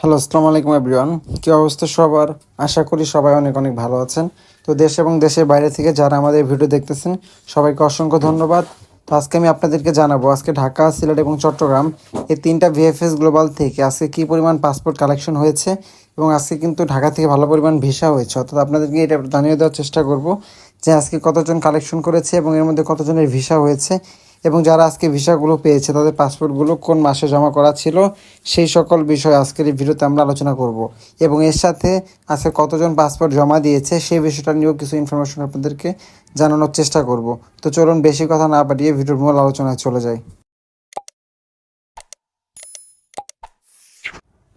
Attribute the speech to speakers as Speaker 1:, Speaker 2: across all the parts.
Speaker 1: Hello, আসসালামু আলাইকুম everyone. কী অবস্থা সবার? আশা করি সবাই অনেক অনেক ভালো আছেন। তো দেশ এবং দেশের বাইরে থেকে যারা আমাদের ভিডিও দেখতেছেন, সবাইকে অসংখ্য ধন্যবাদ। তো আজকে আমি আপনাদেরকে জানাব, আজকে ঢাকা, সিলেট এবং চট্টগ্রাম এই তিনটা ভিএফএস গ্লোবাল থেকে আজকে কী পরিমাণ পাসপোর্ট কালেকশন হয়েছে এবং আজকে কিন্তু ঢাকা থেকে ভালো পরিমাণ ভিসা হয়েছে। অর্থাৎ আপনাদেরকে এটা জানিয়ে দেওয়ার চেষ্টা করব যে আজকে কতজন কালেকশন করেছে এবং এর মধ্যে কতজনের ভিসা হয়েছে। এবং যারা আজকে ভিসাগুলো পেয়েছে, তাদের পাসপোর্টগুলো কোন মাসে জমা করা ছিল, সেই সকল বিষয় আজকের এই ভিডিওতে আমরা আলোচনা করব। এবং এর সাথে আজকে কতজন পাসপোর্ট জমা দিয়েছে, সেই বিষয়টা নিয়েও কিছু ইনফরমেশন আপনাদেরকে জানানোর চেষ্টা করব। তো চলুন, বেশি কথা না পাঠিয়ে ভিডিওর মূল আলোচনায় চলে যাই।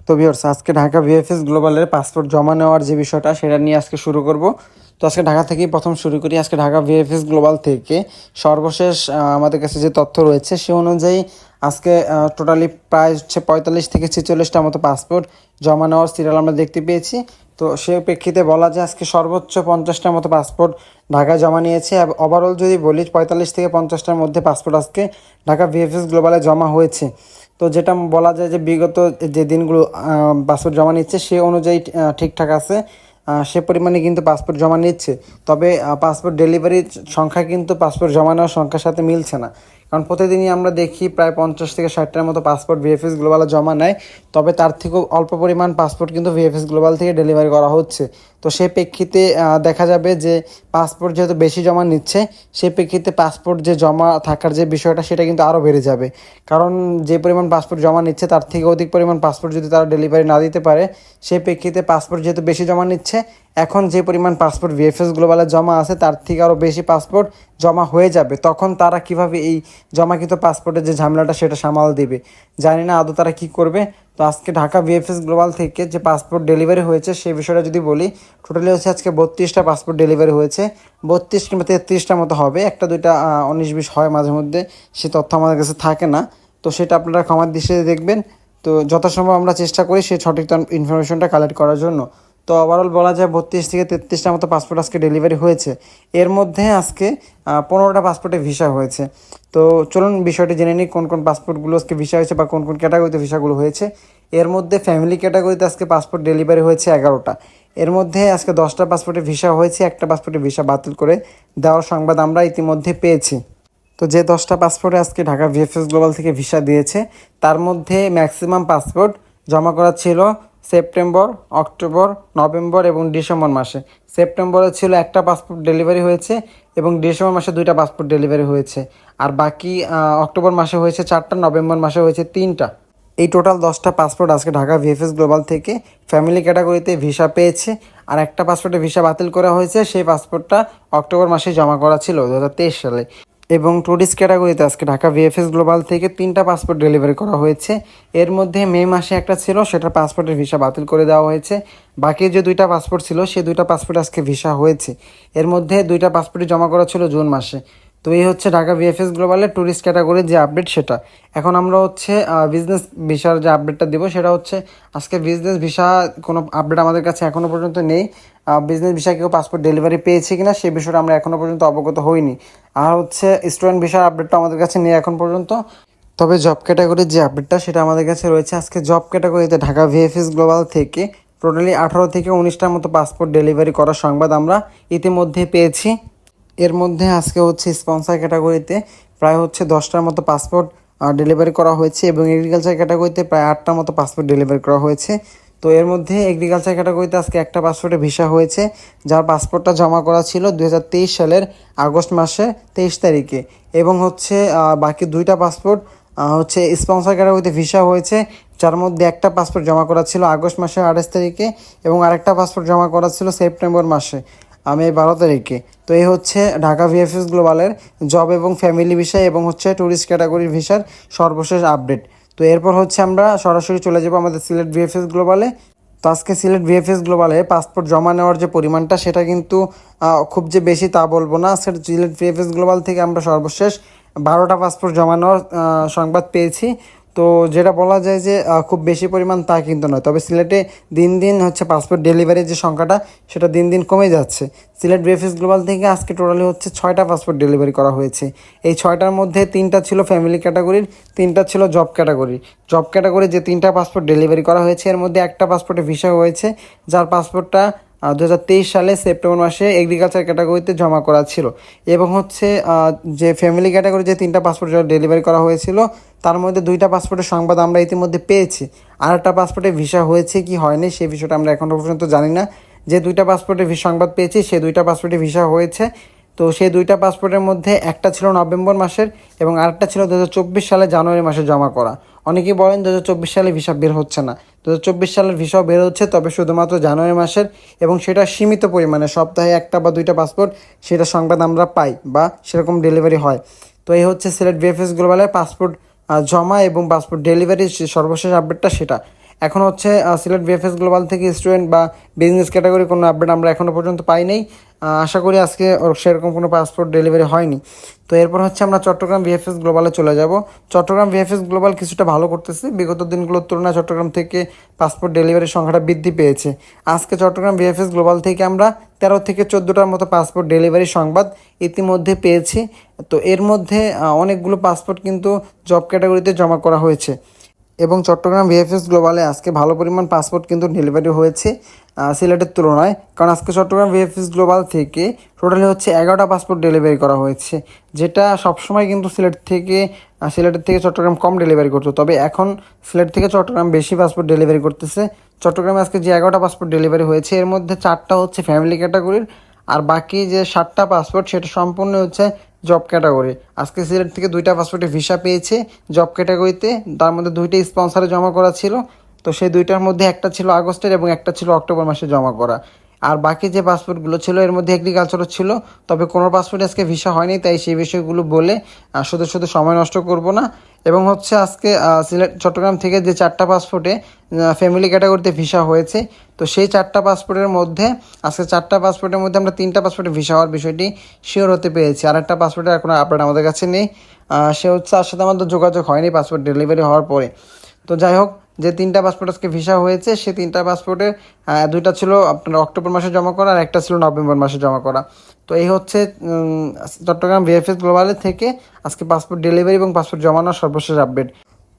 Speaker 1: তো ভিউয়ার্স আজকে ঢাকা ভিএফএস গ্লোবালের পাসপোর্ট জমা নেওয়ার যে বিষয়টা, সেটা নিয়ে আজকে শুরু করব। তো আজকে ঢাকা থেকেই প্রথম শুরু করি আজকে ঢাকা ভিএফএস গ্লোবাল থেকে। সর্বশেষ আমাদের কাছে যে তথ্য রয়েছে, সে অনুযায়ী আজকে টোটালি প্রায় হচ্ছে পঁয়তাল্লিশ থেকে ছেচল্লিশটা মতো পাসপোর্ট জমা নেওয়ার সিরিয়াল আমরা দেখতে পেয়েছি। তো সে প্রেক্ষিতে বলা যায় আজকে সর্বোচ্চ পঞ্চাশটার মতো পাসপোর্ট ঢাকায় জমা নিয়েছে। ওভারঅল যদি বলি, পঁয়তাল্লিশ থেকে পঞ্চাশটার মধ্যে পাসপোর্ট আজকে ঢাকা ভিএফএস গ্লোবালে জমা হয়েছে। তো যেটা বলা যায় যে বিগত যে দিনগুলো পাসপোর্ট জমা নিচ্ছে, সে অনুযায়ী ঠিকঠাক আছে। সে পরিমাণে কিন্তু পাসপোর্ট জমা নিচ্ছে। তবে পাসপোর্ট ডেলিভারির সংখ্যা কিন্তু পাসপোর্ট জমা নেওয়ার সংখ্যার সাথে মিলছে না। কারণ প্রতিদিনই আমরা দেখি প্রায় পঞ্চাশ থেকে ষাটটার মতো পাসপোর্ট ভিএফএস গ্লোবালে জমা নেয়। তবে তার থেকেও অল্প পরিমাণ পাসপোর্ট কিন্তু ভিএফএস গ্লোবাল থেকে ডেলিভারি করা হচ্ছে। তো সেই প্রেক্ষিতে দেখা যাবে যে পাসপোর্ট যেহেতু বেশি জমা নিচ্ছে সেই প্রেক্ষিতে পাসপোর্ট যে জমা থাকার যে বিষয়টা, সেটা কিন্তু আরও বেড়ে যাবে। কারণ যে পরিমাণ পাসপোর্ট জমা নিচ্ছে, তার থেকে অধিক পরিমাণ পাসপোর্ট যদি তারা ডেলিভারি না দিতে পারে সেই প্রেক্ষিতে পাসপোর্ট যেহেতু বেশি জমা নিচ্ছে, এখন যে পরিমাণ পাসপোর্ট ভিএফএস গ্লোবালে জমা আছে, তার থেকে আরও বেশি পাসপোর্ট জমা হয়ে যাবে। তখন তারা কীভাবে এই জমাকৃত পাসপোর্টের যে ঝামেলাটা, সেটা সামাল দেবে? জানি না, আদৌ তারা কী করবে? তো আজকে ঢাকা ভিএফএস গ্লোবাল থেকে যে পাসপোর্ট ডেলিভারি হয়েছে সেই বিষয়টা যদি বলি, টোটালি হচ্ছে আজকে বত্রিশটা পাসপোর্ট ডেলিভারি হয়েছে। বত্রিশ কিংবা তেত্রিশটা মতো হবে, একটা, দুইটা উনিশ, বিশ হয় মাঝে মধ্যে, সে তথ্য আমাদের কাছে থাকে না। তো সেটা আপনারা ক্ষমার দৃষ্টিতে দেখবেন। তো যথাসম্ভব আমরা চেষ্টা করি সেই সঠিক ইনফরমেশনটা কালেক্ট করার জন্য। তো ওভারঅল বলা যায় বত্রিশ থেকে তেত্রিশটার মতো পাসপোর্ট আজকে ডেলিভারি হয়েছে। এর মধ্যে আজকে পনেরোটা পাসপোর্টে ভিসা হয়েছে। তো চলুন বিষয়টি জেনে নিই, কোন কোন পাসপোর্টগুলো আজকে ভিসা হয়েছে বা কোন কোন ক্যাটাগরিতে ভিসাগুলো হয়েছে। এর মধ্যে ফ্যামিলি ক্যাটাগরিতে আজকে পাসপোর্ট ডেলিভারি হয়েছে এগারোটা। এর মধ্যে আজকে দশটা পাসপোর্টে ভিসা হয়েছে, একটা পাসপোর্টে ভিসা বাতিল করে দেওয়ার সংবাদ আমরা ইতিমধ্যে পেয়েছি। তো যে দশটা পাসপোর্টে আজকে ঢাকা ভিএফএস গ্লোবাল থেকে ভিসা দিয়েছে, তার মধ্যে ম্যাক্সিমাম পাসপোর্ট জমা করা ছিল সেপ্টেম্বর, অক্টোবর, নভেম্বর এবং ডিসেম্বর মাসে। সেপ্টেম্বরে ছিল একটা পাসপোর্ট ডেলিভারি হয়েছে এবং ডিসেম্বর মাসে দুইটা পাসপোর্ট ডেলিভারি হয়েছে। আর বাকি অক্টোবর মাসে হয়েছে চারটা, নভেম্বর মাসে হয়েছে তিনটা। এই টোটাল দশটা পাসপোর্ট আজকে ঢাকা ভিএফএস গ্লোবাল থেকে ফ্যামিলি ক্যাটাগরিতে ভিসা পেয়েছে। আর একটা পাসপোর্টে ভিসা বাতিল করা হয়েছে, সেই পাসপোর্টটা অক্টোবর মাসে জমা করা ছিল দু হাজার তেইশ সালে। এবং টুরিস্ট ক্যাটাগরিতে আজকে ঢাকা ভিএফএস গ্লোবাল থেকে তিনটা পাসপোর্ট ডেলিভারি করা হয়েছে। এর মধ্যে মে মাসে একটা ছিল সেটা পাসপোর্টের ভিসা বাতিল করে দেওয়া হয়েছে। বাকি যে দুইটা পাসপোর্ট ছিল, সেই দুইটা পাসপোর্ট আজকে ভিসা হয়েছে। এর মধ্যে দুইটা পাসপোর্টই জমা করা ছিল জুন মাসে। তো এই হচ্ছে ঢাকা ভিএফএস গ্লোবালের ট্যুরিস্ট ক্যাটাগরির যে আপডেট সেটা। এখন আমরা হচ্ছে বিজনেস ভিসার যে আপডেটটা দেবো, সেটা হচ্ছে আজকে বিজনেস ভিসা কোনো আপডেট আমাদের কাছে এখনও পর্যন্ত নেই। বিজনেস ভিসা কেউ পাসপোর্ট ডেলিভারি পেয়েছে কিনা সে বিষয়টা আমরা এখনও পর্যন্ত অবগত হইনি। আর হচ্ছে স্টুডেন্ট ভিসার আপডেটটা আমাদের কাছে নেই এখন পর্যন্ত। তবে জব ক্যাটাগরির যে আপডেটটা সেটা আমাদের কাছে রয়েছে। আজকে জব ক্যাটাগরিতে ঢাকা ভিএফএস গ্লোবাল থেকে টোটালি আঠারো থেকে উনিশটার মতো পাসপোর্ট ডেলিভারি করার সংবাদ আমরা ইতিমধ্যে পেয়েছি। এর মধ্যে আজকে হচ্ছে স্পন্সার ক্যাটাগরিতে প্রায় হচ্ছে দশটার মতো পাসপোর্ট ডেলিভারি করা হয়েছে এবং এগ্রিকালচার ক্যাটাগরিতে প্রায় আটটার মতো পাসপোর্ট ডেলিভারি করা হয়েছে। তো এর মধ্যে এগ্রিকালচার ক্যাটাগরিতে আজকে একটা পাসপোর্টে ভিসা হয়েছে, যার পাসপোর্টটা জমা করা ছিল দুই হাজার তেইশ সালের আগস্ট মাসে তেইশ তারিখে। এবং হচ্ছে বাকি দুইটা পাসপোর্ট হচ্ছে স্পন্সর ক্যাটাগরিতে ভিসা হয়েছে, যার মধ্যে একটা পাসপোর্ট জমা করা ছিল আগস্ট মাসের আঠাশ তারিখে এবং আরেকটা পাসপোর্ট জমা করা ছিল সেপ্টেম্বর মাসে। আমি বারো তারিখে। তো এই হচ্ছে ঢাকা ভিএফএস গ্লোবালের জব এবং ফ্যামিলি ভিসা এবং হচ্ছে ট্যুরিস্ট ক্যাটাগরির ভিসার সর্বশেষ আপডেট তো এরপর হচ্ছে আমরা সরাসরি চলে যাব আমাদের সিলেট ভিএফএস গ্লোবালে। তো আজকে সিলেট ভিএফএস গ্লোবালে পাসপোর্ট জমা নেওয়ার যে পরিমাণটা, সেটা কিন্তু খুব যে বেশি তা বলব না। সেটা সিলেট ভিএফএস গ্লোবাল থেকে আমরা সর্বশেষ বারোটা পাসপোর্ট জমা নেওয়ার সংবাদ পেয়েছি। তো যেটা বলা যায় যে খুব বেশি পরিমাণ তা কিন্তু নয়। তবে সিলেটে দিন দিন হচ্ছে পাসপোর্ট ডেলিভারির যে সংখ্যাটা, সেটা দিন দিন কমে যাচ্ছে। সিলেট বিএফএস গ্লোবাল থেকে আজকে টোটালি হচ্ছে ছয়টা পাসপোর্ট ডেলিভারি করা হয়েছে। এই ছয়টার মধ্যে তিনটা ছিল ফ্যামিলি ক্যাটাগরির তিনটা ছিল জব ক্যাটাগরি জব ক্যাটাগরি যে তিনটা পাসপোর্ট ডেলিভারি করা হয়েছে, এর মধ্যে একটা পাসপোর্টে ভিসা হয়েছে, যার পাসপোর্টটা দু হাজার তেইশ সালে সেপ্টেম্বর মাসে এগ্রিকালচার ক্যাটাগরিতে জমা করা ছিল। এবং হচ্ছে যে ফ্যামিলি ক্যাটাগরি যে তিনটা পাসপোর্ট ডেলিভারি করা হয়েছিল, তার মধ্যে দুইটা পাসপোর্টের সংবাদ আমরা ইতিমধ্যে পেয়েছি। আর একটা পাসপোর্টে ভিসা হয়েছে কি হয়নি, সেই বিষয়টা আমরা এখনও পর্যন্ত জানি না। যে দুইটা পাসপোর্টে সংবাদ পেয়েছি সেই দুইটা পাসপোর্টে ভিসা হয়েছে। তো সেই দুইটা পাসপোর্টের মধ্যে একটা ছিল নভেম্বর মাসের এবং আরেকটা ছিল দু হাজার চব্বিশ সালে জানুয়ারি মাসে জমা করা। অনেকেই বলেন দু হাজার চব্বিশ সালে ভিসা বের হচ্ছে না। দু হাজার চব্বিশ সালের ভিসাও বের হচ্ছে তবে শুধুমাত্র জানুয়ারি মাসের এবং সেটা সীমিত পরিমাণে, সপ্তাহে একটা বা দুইটা পাসপোর্ট সেটা সংবাদ আমরা পাই বা সেরকম ডেলিভারি হয়। তো এই হচ্ছে সিলেট বিএফএস গ্লোবালের পাসপোর্ট জমা এবং পাসপোর্ট ডেলিভারির যে সর্বশেষ আপডেটটা সেটা। এখন হচ্ছে সিলেট বিএফএস গ্লোবাল থেকে স্টুডেন্ট বা বিজনেস ক্যাটাগরি কোনো আপডেট আমরা এখনও পর্যন্ত পাই নাই। আশা করি আজকে সেরকম কোনো পাসপোর্ট ডেলিভারি হয়নি। তো এরপর হচ্ছে আমরা চট্টগ্রাম ভিএফএস গ্লোবালে চলে যাব। চট্টগ্রাম ভিএফএস গ্লোবাল কিছুটা ভালো করতেছে। বিগত দিনগুলোর তুলনায় চট্টগ্রাম থেকে পাসপোর্ট ডেলিভারির সংখ্যাটা বৃদ্ধি পেয়েছে। আজকে চট্টগ্রাম ভিএফএস গ্লোবাল থেকে আমরা তেরো থেকে চোদ্দোটার মতো পাসপোর্ট ডেলিভারি সংবাদ ইতিমধ্যে পেয়েছি। তো এর মধ্যে অনেকগুলো পাসপোর্ট কিন্তু জব ক্যাটাগরিতে জমা করা হয়েছে। এবং চট্টগ্রাম ভিএফএস গ্লোবালে আজকে ভালো পরিমাণ পাসপোর্ট কিন্তু ডেলিভারি হয়েছে সিলেটের তুলনায়। কারণ আজকে চট্টগ্রাম ভিএফএস গ্লোবাল থেকে টোটালি হচ্ছে এগারোটা পাসপোর্ট ডেলিভারি করা হয়েছে, যেটা সবসময় কিন্তু সিলেট থেকে সিলেটের থেকে চট্টগ্রাম কম ডেলিভারি করতো। তবে এখন সিলেট থেকে চট্টগ্রাম বেশি পাসপোর্ট ডেলিভারি করতেছে। চট্টগ্রামে আজকে যে এগারোটা পাসপোর্ট ডেলিভারি হয়েছে, এর মধ্যে চারটা হচ্ছে ফ্যামিলি ক্যাটাগরির আর বাকি যে সাতটা পাসপোর্ট সেটা সম্পূর্ণ হচ্ছে জব ক্যাটাগরি আজকে সিলেট থেকে দুইটা পাসপোর্টে ভিসা পেয়েছে জব ক্যাটাগরিতে তার মধ্যে দুইটা স্পন্সারে জমা করা ছিল। তো সেই দুইটার মধ্যে একটা ছিল আগস্টের এবং একটা ছিল অক্টোবর মাসে জমা করা। আর বাকি যে পাসপোর্টগুলো ছিল, এর মধ্যে এগ্রিকালচারও ছিল, তবে কোনো পাসপোর্টে আজকে ভিসা হয়নি, তাই সেই বিষয়গুলো বলে শুধু শুধু সময় নষ্ট করব না। এবং হচ্ছে আজকে সিলেট, চট্টগ্রাম থেকে যে চারটা পাসপোর্টে ফ্যামিলি ক্যাটাগরিতে ভিসা হয়েছে, তো সেই চারটা পাসপোর্টের মধ্যে, আজকে চারটা পাসপোর্টের মধ্যে আমরা তিনটা পাসপোর্টে ভিসা হওয়ার বিষয়টি শিওর হতে পেরেছি। আর একটা পাসপোর্টের কোনো আপডেট আমাদের কাছে নেই। সে হচ্ছে, তার সাথে আমাদের যোগাযোগ হয়নি পাসপোর্ট ডেলিভারি হওয়ার পরে। তো যাই হোক যে তিনটা পাসপোর্ট আজকে ভিসা হয়েছে সে তিনটা পাসপোর্টে দুইটা ছিল আপনার অক্টোবর মাসে জমা করা আর একটা ছিল নভেম্বর মাসে জমা করা। তো এই হচ্ছে চট্টগ্রাম ভিএফএস গ্লোবালের থেকে আজকে পাসপোর্ট ডেলিভারি এবং পাসপোর্ট জমানোর সর্বশেষ আপডেট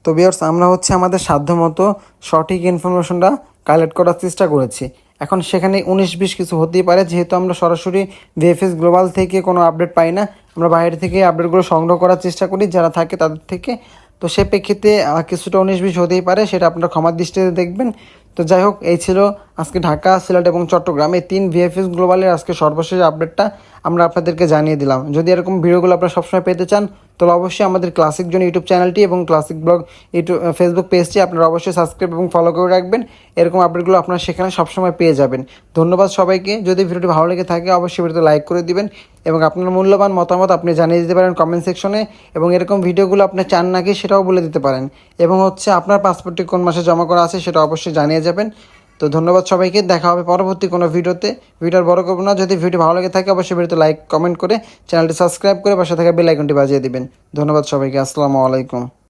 Speaker 1: তো বিয়ার্স আমরা হচ্ছে আমাদের সাধ্যমতো সঠিক ইনফরমেশনটা কালেক্ট করার চেষ্টা করেছি। এখন সেখানে উনিশ বিশ কিছু হতেই পারে, যেহেতু আমরা সরাসরি ভিএফএস গ্লোবাল থেকে কোনো আপডেট পাই না। আমরা বাইরে থেকে আপডেটগুলো সংগ্রহ করার চেষ্টা করি, যারা থাকে তাদের থেকে। তো সে প্রেক্ষিতে কিছুটা উনিশ বিশ হতেই পারে সেটা আপনারা ক্ষমার দৃষ্টিতে দেখবেন। তো যাই হোক, এই ছিল আজকে ঢাকা, সিলেট এবং চট্টগ্রাম। তিন ভিএফএস গ্লোবালের আজকে সর্বশেষ আপডেটটা আমরা আপনাদেরকে জানিয়ে দিলাম। যদি এরকম ভিডিওগুলো আপনারা সবসময় পেতে চান, তাহলে অবশ্যই আমাদের ক্লাসিক জন ইউটিউব চ্যানেলটি এবং ক্লাসিক ব্লগ ইউটিউব ফেসবুক পেজটি আপনারা অবশ্যই সাবস্ক্রাইব এবং ফলো করে রাখবেন। এরকম আপডেটগুলো আপনারা সেখানে সবসময় পেয়ে যাবেন। ধন্যবাদ সবাইকে। যদি ভিডিওটি ভালো লেগে থাকে, অবশ্যই ভিডিওতে লাইক করে দিবেন এবং আপনার মূল্যবান মতামত আপনি জানিয়ে দিতে পারেন কমেন্ট সেকশনে এবং এরকম ভিডিওগুলো আপনি চান নাকি সেটাও বলে দিতে পারেন। এবং হচ্ছে আপনার পাসপোর্টটি কোন মাসে জমা করা আছে সেটা অবশ্যই জানিয়ে যাবেন। তো ধন্যবাদ সবাইকে। দেখা হবে পরবর্তী কোনো ভিডিওতে। ভিডিওর বড় করব না। যদি ভিডিও ভালো লাগে থাকে, অবশ্যই ভিডিওতে লাইক কমেন্ট করে চ্যানেলটি সাবস্ক্রাইব করে পাশে থাকা বেল আইকনটি বাজিয়ে দিবেন। ধন্যবাদ সবাইকে। আসসালামু আলাইকুম।